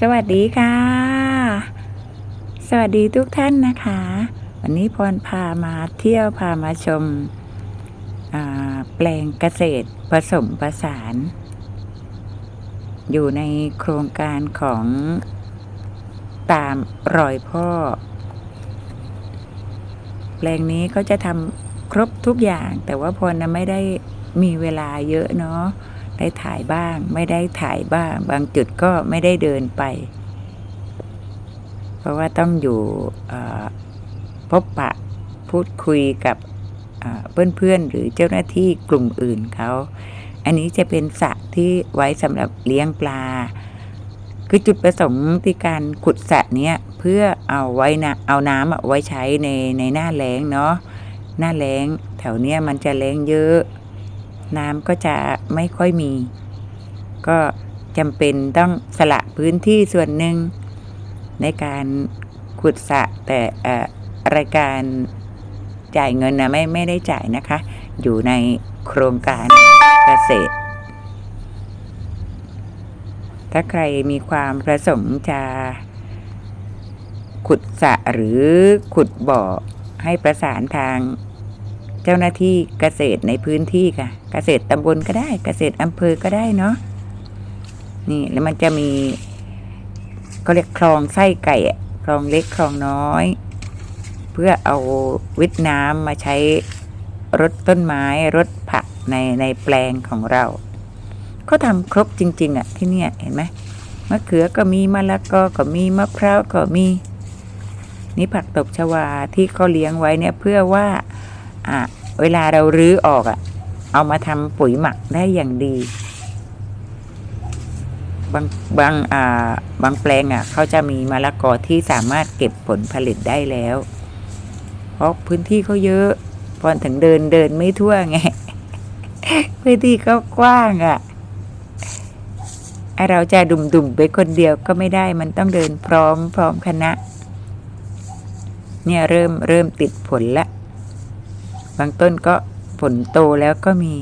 สวัสดีค่ะ สวัสดีทุกท่านนะคะ วันนี้พรพามาเที่ยวพามาชมาแปลงเกษตรผสมผสาน อยู่ในโครงการของตามรอยพ่อ แปลงนี้เขาจะทำครบทุกอย่าง แต่ว่าพรนะไม่ได้มีเวลาเยอะเนาะ ได้ถ่ายบ้าง ไม่ได้ถ่ายบ้าง บางจุดก็ไม่ได้เดินไป เพราะว่าต้องอยู่พบปะพูดคุยกับเพื่อนๆหรือเจ้าหน้าที่กลุ่มอื่นเขาอันนี้จะเป็นสระที่ไว้สำหรับเลี้ยงปลา คือจุดประสงค์ที่การขุดสระเนี้ยเพื่อเอาไว้นะเอาน้ำอะไว้ใช้ในในหน้าแล้งเนาะหน้าแล้งแถวเนี้ยมันจะแล้งเยอะ น้ำก็จะไม่ค่อยมี ก็จำเป็นต้องสละพื้นที่ส่วนหนึ่ง ในการขุดสระแต่เอ่อรายการจ่ายเงินนะไม่ไม่ได้จ่ายนะคะ อยู่ในโครงการเกษตร ถ้าใครมีความประสงค์จะขุดสระหรือขุดบ่อให้ประสานทาง เจ้าหน้าที่เกษตรในพื้นที่ค่ะ เกษตรตำบลก็ได้ เกษตรอำเภอก็ได้เนาะนี่แล้วมันจะมีเขาเรียกคลองไส้ไก่อะคลองเล็กคลองน้อย เพื่อเอาวิทน้ำมาใช้รดต้นไม้รดผักในในแปลงของเราเขาทำครบจริง ๆอะที่เนี่ยเห็นไหมมะเขือก็มีมะละกอก็มีมะพร้าวก็มี นี่ผักตบชวาที่เขาเลี้ยงไว้เนี่ยเพื่อว่า อะเวลาเรารื้อออกอะ เอามาทำปุ๋ยหมักได้อย่างดี บางบางอ่าบางแปลงอะเขาจะมีมะละกอที่สามารถเก็บผลผลิตได้แล้ว เพราะพื้นที่เขาเยอะพอถึงเดินเดินไม่ทั่วไงพื้นที่เขากว้างอะเราจะดุ่มๆไปคนเดียวก็ไม่ได้มันต้องเดินพร้อมพร้อมคณะ เนี่ยเริ่มเริ่มติดผลละ บางต้นก็ผลโตแล้วก็มี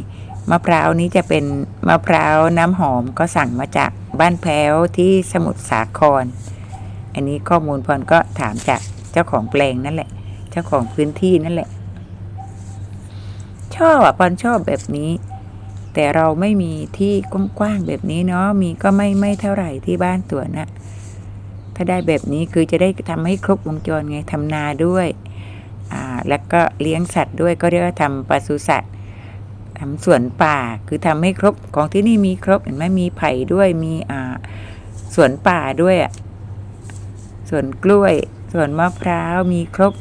มะพร้าวนี้จะเป็นมะพร้าวน้ำหอมก็สั่งมาจากบ้านแพ้วที่สมุทรสาคร อันนี้ข้อมูลพรก็ถามจากเจ้าของแปลงนั่นแหละ เจ้าของพื้นที่นั่นแหละ ชอบอะพรชอบแบบนี้ แต่เราไม่มีที่กว้างๆแบบนี้เนาะมีก็ไม่ไม่เท่าไหร่ที่บ้านตัวนะถ้าได้แบบนี้คือจะได้ทำให้ครบวงจรไงทำนาด้วย แล้วก็เลี้ยงสัตว์ด้วยก็เรียกว่าทำปศุสัตว์ทำสวนป่าคือทำให้ครบของที่นี่มีครบเห็นไหมมีไผ่ด้วยมีสวนป่าด้วยสวนกล้วยสวนมะพร้าวมีครบ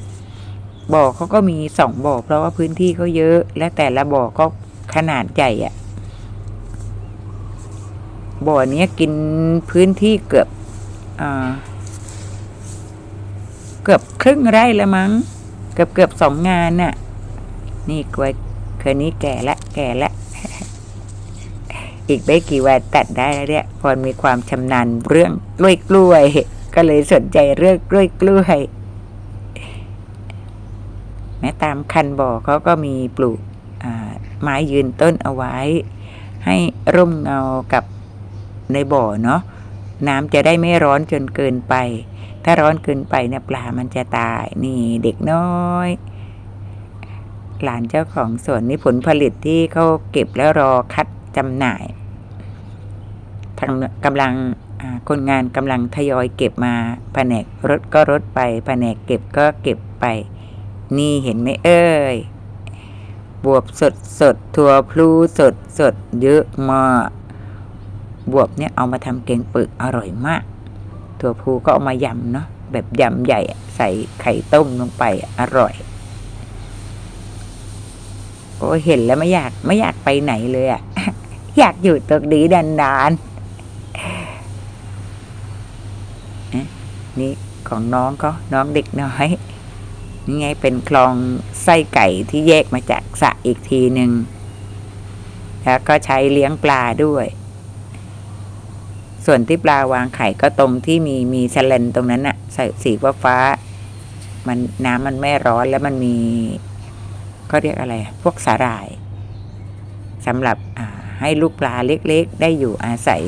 บ่อเขาก็มีสองบ่อเพราะว่าพื้นที่เขาเยอะ และแต่ละบ่อก็ขนาดใหญ่อะบ่อเนี้ยกินพื้นที่เกือบอเกือบครึ่งไร่ละมั้ง เกือบเกือบสองงานน่ะ นี่กล้วยเคยนี้แก่ละ แก่ละ อีกไม่กี่วันตัดได้แล้วเนี่ยพรมีความชำนาญเรื่องกล้วยกล้วย ก็เลยสนใจเรื่องกล้วยกล้วยแม้ตามคันบ่อเขาก็มีปลูกไม้ยืนต้นเอาไว้ ให้ร่มเงากับในบ่อเนาะ น้ำจะได้ไม่ร้อนจนเกินไป ถ้าร้อนเกินไปเนี่ยปลามันจะตาย นี่เด็กน้อย หลานเจ้าของสวนนี่ผลผลิตที่เขาเก็บแล้วรอคัดจำหน่ายทางกำลังคนงานกำลังทยอยเก็บมาแผนกรถก็รถไปแผนกเก็บก็เก็บไป นี่เห็นไหมเอ้ยบวบสดสดถั่วพลูสดสดเยอะมาก บวบเนี่ยเอามาทำแกงเปึกอร่อยมาก ถั่วพลูก็เอามายำเนาะแบบยำใหญ่ใส่ไข่ต้มลงไปอร่อย โอ้เห็นแล้วไม่อยากไม่อยากไปไหนเลยอะอยากอยู่ตรงนี้นานๆเอ๊ะนี่ของน้องเขาน้องเด็กน้อยนี่ไงเป็นคลองไส้ไก่ที่แยกมาจากสระอีกทีหนึ่งแล้วก็ใช้เลี้ยงปลาด้วย ส่วนที่ปลาวางไข่ก็ตรงที่มีมีแสลนตรงนั้นอะใส่สีฟ้าฟ้า มันน้ำมันไม่ร้อนแล้วมันมีก็เรียกอะไร พวกสาหร่ายสำหรับให้ลูกปลาเล็กๆ ได้อยู่อาศัย